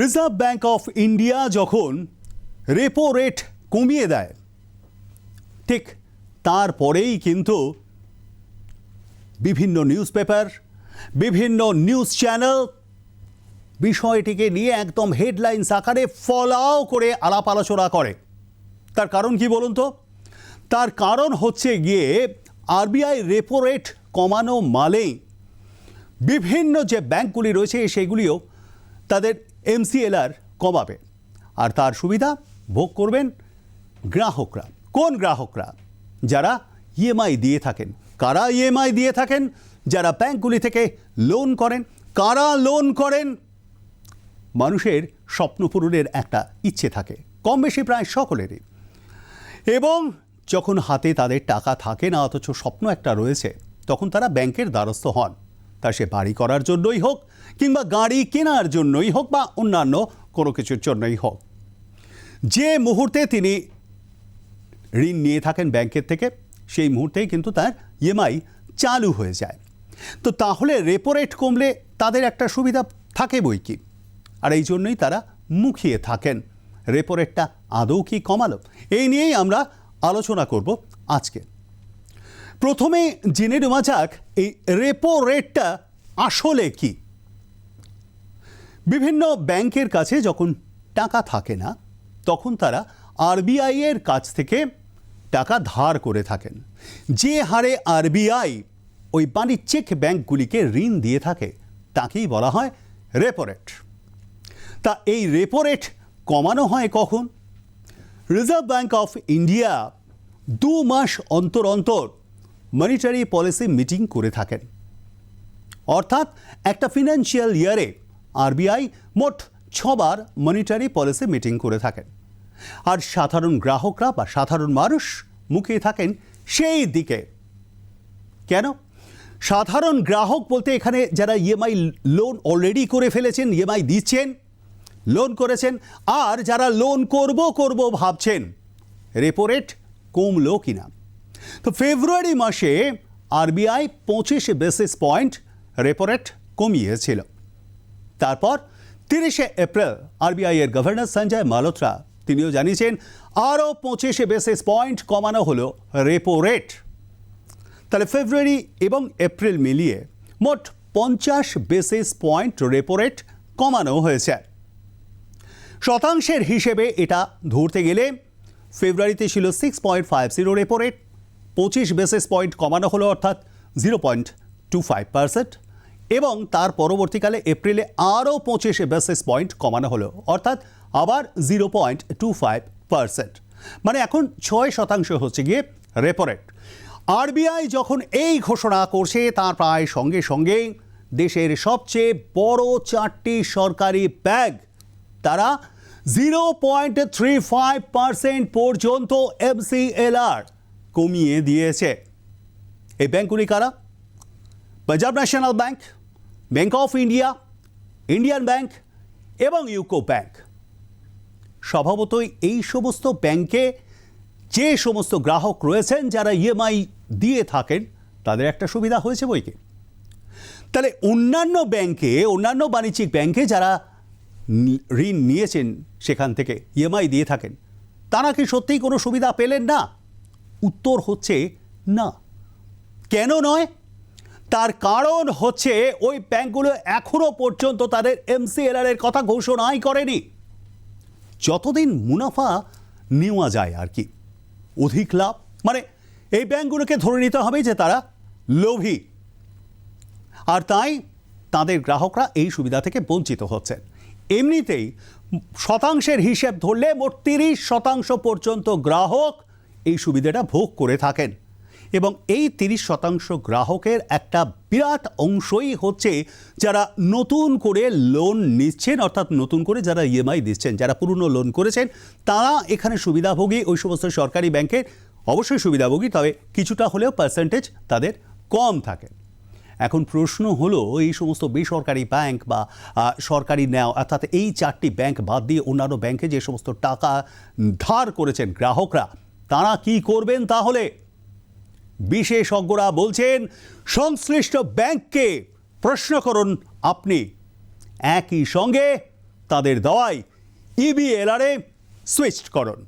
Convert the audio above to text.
Reserve bank of India যখন repo rate কমিয়ে দেয়, ঠিক তারপরেই কিন্তু বিভিন্ন নিউজ পেপার বিভিন্ন নিউজ চ্যানেল বিষয়টিকে নিয়ে একদম হেডলাইন্স আকারে ফলাও করে আলাপ আলোচনা করে। তার কারণ কি বলুন তো? তার কারণ হচ্ছে গিয়ে আরবিআই রেপো রেট কমানো মানেই বিভিন্ন যে ব্যাংকগুলি রয়েছে সেগুলিও তাদের এমসিএলআর কমাবে। আর তার সুবিধা, ভোগ করবেন গ্রাহকরা। কোন গ্রাহকরা? যারা ইএমআই দিয়ে থাকেন। কারা ইএমআই দিয়ে থাকেন? যারা ব্যাংকগুলি থেকে লোন করেন। কারা লোন করেন? মানুষের স্বপ্ন পূরণের একটা ইচ্ছে থাকে। কম বেশি প্রায় সকলেরই। এবং যখন হাতে তাদের টাকা থাকে না, অথচ স্বপ্ন একটা রয়েছে, তখন তারা ব্যাংকের দ্বারস্থ হন। তা সে বাড়ি করার জন্যই হোক কিংবা গাড়ি কেনার জন্যই হোক বা অন্যান্য কোনো কিছুর জন্যই হোক। যে মুহূর্তে তিনি ঋণ নিয়ে থাকেন ব্যাংকের থেকে, সেই মুহূর্তেই কিন্তু তার ইএমআই চালু হয়ে যায়। তো তাহলে রেপো রেট কমলে তাদের একটা সুবিধা থাকে বই কি? আর এই জন্যই তারা মুখিয়ে থাকেন। রেপো রেটটা আদৌ কি কমালো? এই নিয়েই আমরা আলোচনা করব আজকে। প্রথমে জেনে নেওয়া যাক, এই রেপো রেটটা আসলে কি? বিভিন্ন ব্যাংকের কাছে যখন টাকা থাকে না, তখন তারা আরবিআই এর কাছ থেকে টাকা ধার করে থাকেন। যে হারে আরবিআই ওই বাণিজ্যিক ব্যাংকগুলিকে ঋণ দিয়ে থাকে, তাকেই বলা হয় রেপো রেট তা এই রেপো রেট কমানো হয় কখন? রিজার্ভ ব্যাংক অফ ইন্ডিয়া দু মাস অন্তর অন্তর মনিটারি পলিসি মিটিং করে থাকেন। অর্থাৎ একটা ফিনান্সিয়াল ইয়ারে আরবিআই মোট ছবার মনিটারি পলিসি মিটিং করে থাকেন। আর সাধারণ গ্রাহকরা বা সাধারণ মানুষ মুখিয়ে থাকেন সেই দিকে। কেন? সাধারণ গ্রাহক বলতে এখানে যারা ইএমআই লোন অলরেডি করে ফেলেছেন ইএমআই দিচ্ছেন লোন করেছেন, আর যারা লোন করব করব ভাবছেন রেপো রেট কমলো কিনা? তো ফেব্রুয়ারি মাসে আরবিআই পঁচিশ বেসিস পয়েন্ট রেপো রেট কমিয়েছিল। তারপর তিরিশে এপ্রিল আরবিআই এর গভর্নর সঞ্জয় মালোত্রা তিনিও জানিয়েছেন, আরও পঁচিশ বেসিস পয়েন্ট কমানো হলো রেপো রেট তাহলে ফেব্রুয়ারি এবং এপ্রিল মিলিয়ে মোট পঞ্চাশ বেসিস পয়েন্ট রেপো রেট কমানো হয়েছে। শতাংশের হিসেবে এটা ধরতে গেলে ফেব্রুয়ারিতে ছিল six point five zero repo rate পঁচিশ বেসিস পয়েন্ট কমানো হলো, অর্থাৎ zero point two five percent এবং তার পরবর্তীকালে এপ্রিলে আরও পঁচিশ বেসিস পয়েন্ট কমানো হলো, অর্থাৎ আবার zero point two five percent মানে এখন ছয় শতাংশ হচ্ছে গিয়ে রেপো রেট আরবিআই যখন এই ঘোষণা করছে, তার প্রায় সঙ্গে সঙ্গে দেশের সবচেয়ে বড় চারটি সরকারি ব্যাগ তারা zero point three five percent পর্যন্ত এমসিএলআর কমিয়ে দিয়েছে। এই ব্যাঙ্কগুলি কারা? Punjab National Bank Bank of India, Indian Bank এবং ইউকো ব্যাঙ্ক স্বভাবতই এই সমস্ত ব্যাংকে যে সমস্ত গ্রাহক রয়েছেন, যারা ইএমআই দিয়ে থাকেন, তাদের একটা সুবিধা হয়েছে বইকে। তাহলে অন্যান্য ব্যাংকে, অন্যান্য বাণিজ্যিক ব্যাংকে যারা ঋণ নিয়েছেন, সেখান থেকে ইএমআই দিয়ে থাকেন, তারা কি সত্যিই কোনো সুবিধা পেলেন না? উত্তর হচ্ছে না। কেন নয়? তার কারণ হচ্ছে ওই ব্যাংকগুলো এখনও পর্যন্ত তাদের এমসিএলআর এর কথা ঘোষণাই করেনি। যতদিন মুনাফা নেওয়া যায় আর কি, অধিক লাভ মানে এই ব্যাংকগুলোকে ধরে নিতে হবে যে তারা লোভী। আর তাই তাদের গ্রাহকরা এই সুবিধা থেকে বঞ্চিত হচ্ছেন। এমনিতেই শতাংশের হিসেব ধরলে মোট তিরিশ শতাংশ পর্যন্ত গ্রাহক এই সুবিধাটা ভোগ করে থাকেন। এবং এই তিরিশ শতাংশ গ্রাহকের একটা বিরাট অংশই হচ্ছে যারা নতুন করে লোন নিচ্ছেন, অর্থাৎ নতুন করে যারা ইএমআই দিচ্ছেন, যারা পুরনো লোন করেছেন, তারা এখানে সুবিধাভোগী ওই সমস্ত সরকারি ব্যাংকের অবশ্যই সুবিধাভোগী, তবে কিছুটা হলেও পার্সেন্টেজ তাদের কম থাকে। এখন প্রশ্ন হলো, এই সমস্ত বেসরকারি ব্যাংক বা সরকারি নেওয়া অর্থাৎ এই চারটি ব্যাংক বাদ দিয়ে অন্যান্য ব্যাংকে যে সমস্ত টাকা ধার করেছেন গ্রাহকরা তারা কি করবেন তাহলে? বিশেষজ্ঞরা বলছেন, সংশ্লিষ্ট ব্যাংককে প্রশ্ন করুন আপনি। একই সঙ্গে তাদের দেওয়াই ইবিএলআরে সুইচ করুন।